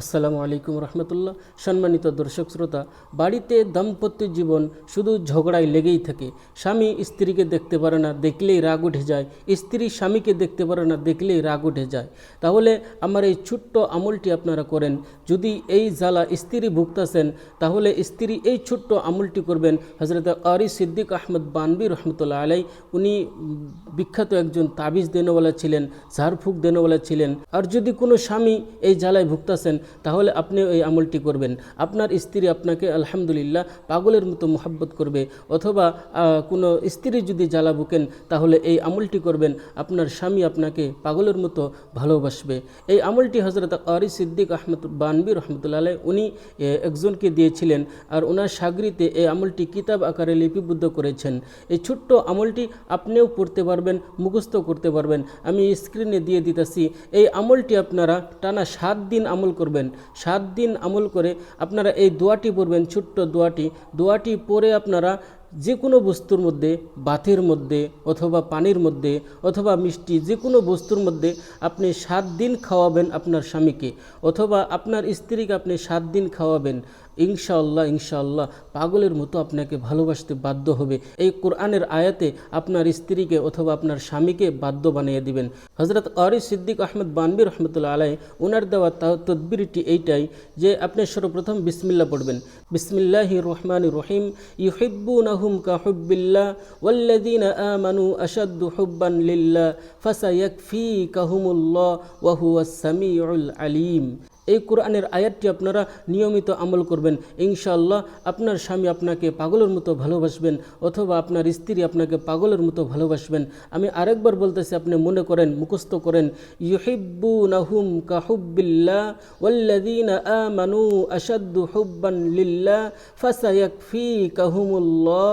আসসালামু আলাইকুম রহমতুল্লাহ। সম্মানিত দর্শক শ্রোতা, বাড়িতে দাম্পত্য জীবন শুধু ঝগড়ায় লেগেই থাকে। স্বামী স্ত্রীকে দেখতে পারে না, দেখলেই রাগ উঠে যায়। স্ত্রী স্বামীকে দেখতে পারে না, দেখলেই রাগ উঠে যায়। তাহলে আমার এই ছোট্ট আমলটি আপনারা করেন। যদি এই জ্বালা স্ত্রী ভুগতাছেন, তাহলে স্ত্রী এই ছোট্ট আমলটি করবেন। হজরত আরি সিদ্দিক আহমদ বানবি রহমতুল্লাহ আলাই উনি বিখ্যাত একজন তাবিজ দেনওয়ালা ছিলেন, ঝাড়ফুঁক দেনওয়ালা ছিলেন। আর যদি কোনো স্বামী এই জ্বালায় ভুগতাছেন তাহলে আপনি এই আমলটি করবেন। আপনার স্ত্রী আপনাকে আলহামদুলিল্লাহ পাগলের মতো মোহাব্বত করবে, অথবা কোনো স্ত্রী যদি জ্বালা ভুকেন তাহলে এই আমলটি করবেন, আপনার স্বামী আপনাকে পাগলের মতো ভালোবাসবে। এই আমলটি হজরত আরি সিদ্দিক আহমদ বানবি রহমতুল্লাহ আলাই উনি একজনকে দিয়েছিলেন, আর ওনার সাগরিতে এই আমলটি কিতাব আকারে লিপিবদ্ধ করেছেন। এই ছোট্ট আমলটি আপনিও পড়তে পারবেন, মুখস্থ করতে পারবেন। আমি স্ক্রিনে দিয়ে দিতেছি, এই আমলটি আপনারা টানা সাত দিন আমল করবেন। সাত দিন আমল করে আপনারা এই দোয়াটি পড়বেন, ছোট্ট দোয়াটি। দোয়াটি পরে আপনারা যে কোনো বস্তুর মধ্যে, বাতের মধ্যে অথবা পানির মধ্যে অথবা মিষ্টি যে কোনো বস্তুর মধ্যে আপনি সাত দিন খাওয়াবেন আপনার স্বামীকে। অথবা আপনার স্ত্রীকে আপনি সাত দিন খাওয়াবেন। ইনশাআল্লাহ ইনশাআল্লাহ, পাগলের মতো আপনাকে ভালোবাসতে বাধ্য হবে। এই কোরআনের আয়াতে আপনার স্ত্রীকে অথবা আপনার স্বামীকে বাধ্য বানিয়ে দিবেন। হজরত আরি সিদ্দিক আহমদ বানবি রহমতুল্লাহ আলাই ওনার দেওয়া তদবিরটি এইটাই যে আপনি সর্বপ্রথম বিসমিল্লা পড়বেন। বিসমিল্লাহ রহমান রহিম, ইউহিব্বুনাহুম কাহুব্বিল্লাহ, ওয়াল্লাযীনা আমানু আশাদ্দু হুব্বান লিল্লাহ, ফাসায়াকফিকাহুমুল্লাহ, ওয়া হুয়াস সামিউল আলিম। এই কোরআনের আয়াতটি আপনারা নিয়মিত আমল করবেন। ইনশাআল্লাহ আপনার স্বামী আপনাকে পাগলের মতো ভালোবাসবেন অথবা আপনার স্ত্রী আপনাকে পাগলের মতো ভালোবাসবেন। আমি আরেকবার বলতেছি, আপনি মনে করেন, মুখস্থ করেন ইউহিব্বু নাহুম কাহুমুল্লাহ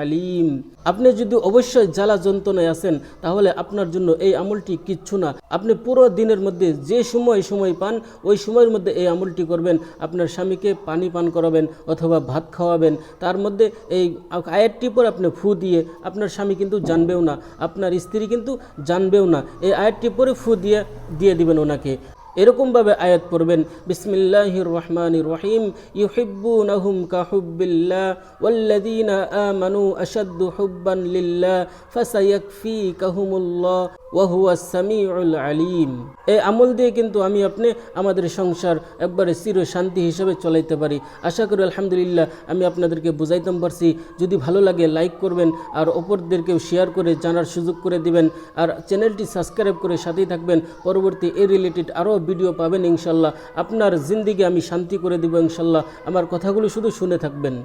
আলিম। আপনি যদি অবশ্যই জ্বালা যন্ত্রণায় আছেন, তাহলে আপনার জন্য এই আমলটি কিচ্ছু না। আপনি পুরো দিনের মধ্যে যে সময় সময় পান, ওই সময়ের মধ্যে এই আমলটি করবেন। আপনার স্বামীকে পানি পান করাবেন অথবা ভাত খাওয়াবেন। তার মধ্যে এই আয়াতটি পর আপনি ফু দিয়ে আপনার স্বামী কিন্তু জানবেও না। আপনার স্ত্রী কিন্তু জানবেও না। এই আয়াতটি পরে ফু দিয়ে দিয়ে দিবেন ওনাকে। এরকমভাবে আয়াত পড়বেন, বিসমিল্লাহির রহমানির রহিম, ইউহিব্বুনাহুম কাহুব্বিল্লাহ, ওয়াল্লাযীনা আমানু আশাদ্দু হুব্বান লিল্লাহ, ফাসায়াকফিকাহুমুল্লাহ। ওয়া হুয়াস সামিউল আলিম। এই আমল দিয়ে কিন্তু আমি আপনি আমাদের সংসার একবারে চির শান্তি হিসেবে চলাইতে পারি। আশা করি, আলহামদুলিল্লাহ, আমি আপনাদেরকে বুঝাইতাম পারছি। যদি ভালো লাগে, লাইক করবেন আর অপরদেরকেও শেয়ার করে জানার সুযোগ করে দিবেন। আর চ্যানেলটি সাবস্ক্রাইব করে সাথেই থাকবেন। পরবর্তী এই রিলেটেড আরও ভিডিও পাবেন ইনশাল্লাহ। আপনার জিন্দিগি আমি শান্তি করে দেবো ইনশাল্লাহ। আমার কথাগুলো শুধু শুনে থাকবেন।